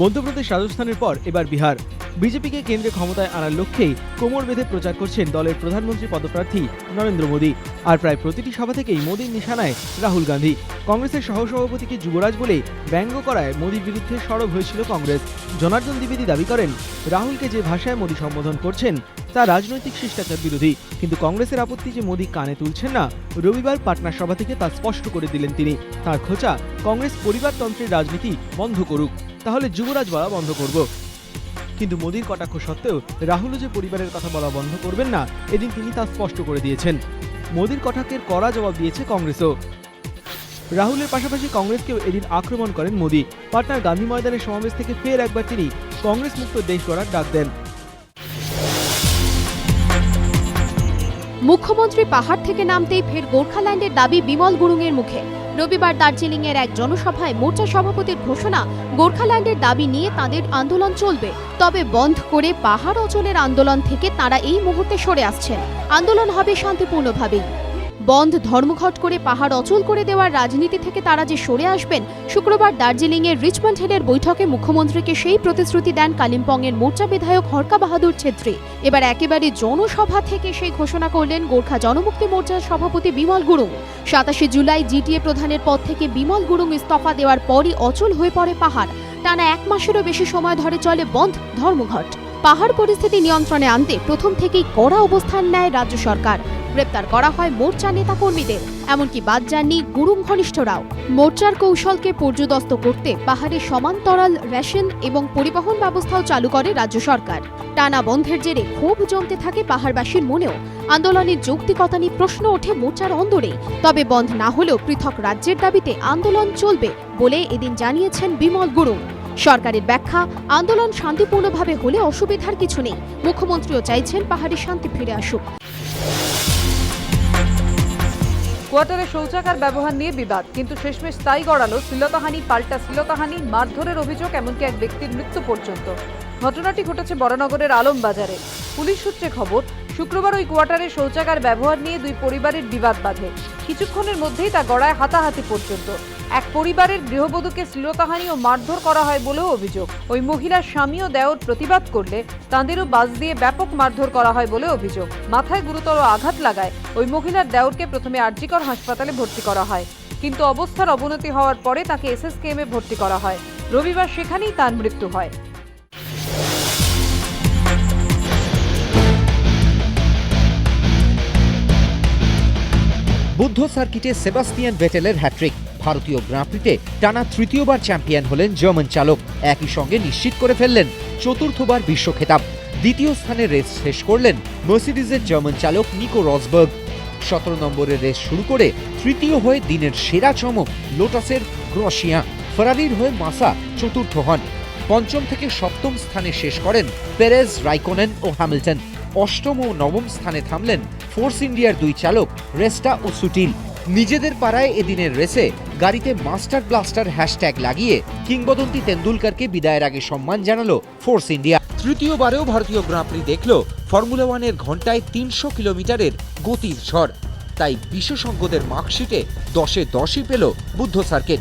মধ্যপ্রদেশ রাজস্থানের পর এবার বিহার। বিজেপিকে কেন্দ্রে ক্ষমতায় আনার লক্ষ্যেই কোমর বেঁধে প্রচার করছেন দলের প্রধানমন্ত্রী পদপ্রার্থী নরেন্দ্র মোদী। আর প্রায় প্রতিটি সভা থেকেই মোদীর নিশানায় রাহুল গান্ধী। কংগ্রেসের সহসভাপতিকে যুবরাজ বলে ব্যঙ্গ করায় মোদীর বিরুদ্ধে সরব হয়েছিল কংগ্রেস। জনার্দন দ্বিবেদী দাবি করেন, রাহুলকে যে ভাষায় মোদী সম্বোধন করছেন, তা রাজনৈতিক শিষ্টাচার বিরোধী। কিন্তু কংগ্রেসের আপত্তি যে মোদী কানে তুলছেন না, রবিবার পাটনা সভা থেকে তা স্পষ্ট করে দিলেন তিনি। তার খোঁচা কংগ্রেস পরিবারতন্ত্রের রাজনীতি বন্ধ করুক। তাহলে যুবরাজ বলা বন্ধ করব। কিন্তু মোদীর কটাক্ষ সত্ত্বেও রাহুল যে পরিবারের কথা বলা বন্ধ করবেন না, এদিন তিনি তা স্পষ্ট করে দিয়েছেন। মোদীর কটাক্ষের কড়া জবাব দিয়েছে কংগ্রেসও। রাহুলের পাশাপাশি কংগ্রেসকেও এদিন আক্রমণ করেন মোদী। পাটনার গান্ধী ময়দানের সমাবেশ থেকে ফের একবার তিনি কংগ্রেস মুক্ত দেশ গড়ার ডাক দেন। মুখ্যমন্ত্রী পাহাড় থেকে নামতেই ফের গোর্খাল্যান্ডের দাবি বিমল গুরুংয়ের মুখে। রবিবার দার্জিলিং এর এক জনসভায় মোর্চা সভাপতির ঘোষণা, গোর্খাল্যান্ডের দাবি নিয়ে তাদের আন্দোলন চলবে। তবে বন্ধ করে পাহাড় অঞ্চলের আন্দোলন থেকে তারা এই মুহূর্তে সরে আসছেন। আন্দোলন হবে শান্তিপূর্ণভাবেই। বন্ধ ধর্মঘট করে পাহাড় অচল করে দেওয়ার রাজনীতি থেকে তারা যে সরে আসবেন, শুক্রবার দার্জিলিং এর রিচমন্ড হিলের বৈঠকে মুখ্যমন্ত্রীকে সেই প্রতিশ্রুতি দেন কালিম্পং এর মোর্চা বিধায়ক হরকা বাহাদুর ছেত্রী। এবার একেবারে জনসভা থেকে সেই ঘোষণা করলেন গোর্খা জনমুক্তি মোর্চার সভাপতি বিমল গুরুং। সাতাশে জুলাই জিটিএ প্রধানের পদ থেকে বিমল গুরুং ইস্তফা দেওয়ার পরই অচল হয়ে পড়ে পাহাড়। টানা এক মাসেরও বেশি সময় ধরে চলে বন্ধ ধর্মঘট। পাহাড় পরিস্থিতি নিয়ন্ত্রণে আনতে প্রথম থেকেই কড়া অবস্থান নেয় রাজ্য সরকার। গ্রেপ্তার করা হয় মোর্চা নেতাকর্মীদের। এমনকি বাদ যাননি গুরুং ঘনিষ্ঠরাও। মোর্চার কৌশলকে পর্যদস্ত করতে পাহাড়ে সমান্তরাল রেশন এবং পরিবহন ব্যবস্থাও চালু করে রাজ্য সরকার। টানা বন্ধের জেরে ক্ষোভ জমতে থাকে পাহাড়বাসীর মনেও। আন্দোলনের যৌক্তিকতা নিয়ে প্রশ্ন ওঠে মোর্চার অন্দরে। তবে বন্ধ না হলেও পৃথক রাজ্যের দাবিতে আন্দোলন চলবে বলে এদিন জানিয়েছেন বিমল গুরুং। সরকারের ব্যাখ্যা, আন্দোলন শান্তিপূর্ণভাবে হলে অসুবিধার কিছু নেই। মুখ্যমন্ত্রীও চাইছেন পাহাড়ে শান্তি ফিরে আসুক। কোয়ার্টারে শৌচাগার ব্যবহার নিয়ে বিবাদ, কিন্তু শেষমেশ তাই গড়ালো শ্লীলতাহানি, পাল্টা শ্লীলতাহানি, মারধরের অভিযোগ, এমনকি এক ব্যক্তির মৃত্যু পর্যন্ত। ঘটনাটি ঘটেছে বড়নগরের আলমবাজারে। পুলিশ সূত্রে খবর, শুক্রবার ওই কোয়ার্টারে শৌচাগার ব্যবহার নিয়ে দুই পরিবারের বিবাদ বাঁধে। কিছুক্ষণের মধ্যেই তা গড়ায় হাতাহাতি পর্যন্ত। এক পরিবারের গৃহবধূকে শ্লীলতাহানি ও মারধর করা হয় বলেও অভিযোগ। ওই মহিলার স্বামী ও দেওর প্রতিবাদ করলে তাঁদেরও বাস দিয়ে ব্যাপক মারধর করা হয় বলে অভিযোগ। মাথায় গুরুতর আঘাত লাগায় ওই মহিলার দেওরকে প্রথমে আরজিকর হাসপাতালে ভর্তি করা হয়। কিন্তু অবস্থার অবনতি হওয়ার পরে তাকে এসএসকেএমে ভর্তি করা হয়। রবিবার সেখানেই তার মৃত্যু হয়। বুদ্ধ সার্কিটে সেবাস্তিয়ান ভেটেলের হ্যাট্রিক ভারতীয় গ্রাঁপ্রিতে টানা তৃতীয়বার চ্যাম্পিয়ন হলেন জার্মান চালক। একই সঙ্গে নিশ্চিত করে ফেললেন চতুর্থবার বিশ্ব খেতাব দ্বিতীয় স্থানে রেস শেষ করলেন মার্সিডিজের জার্মান চালক নিকো রসবার্গ সতেরো নম্বরের রেস শুরু করে তৃতীয় হয়ে দিনের সেরা চমক লোটাসের গ্রসিয়া ফেরারির হয়ে মাসা চতুর্থ হন। পঞ্চম থেকে সপ্তম স্থানে শেষ করেন পেরেজ রাইকোনেন ও হ্যামিল্টন অষ্টম ও নবম স্থানে থামলেন ফোর্স ইন্ডিয়ার দুই চালক, রেস্টা ও সুটিল, নিজেদের পাড়ায় এদিনের রেসে গাড়িতে মাস্টার ব্লাস্টার হ্যাশট্যাগ লাগিয়ে কিংবদন্তি তেন্ডুলকারকে বিদায়ের আগে সম্মান জানালো ফোর্স ইন্ডিয়া। তৃতীয়বারেও ভারতীয় গ্রাঁপ্রি দেখল ফর্মুলা ওয়ানের ঘন্টায় তিনশো কিলোমিটারের গতির ঝড়। তাই বিশেষজ্ঞদের মার্কশিটে দশে দশই পেল বুদ্ধ সার্কিট।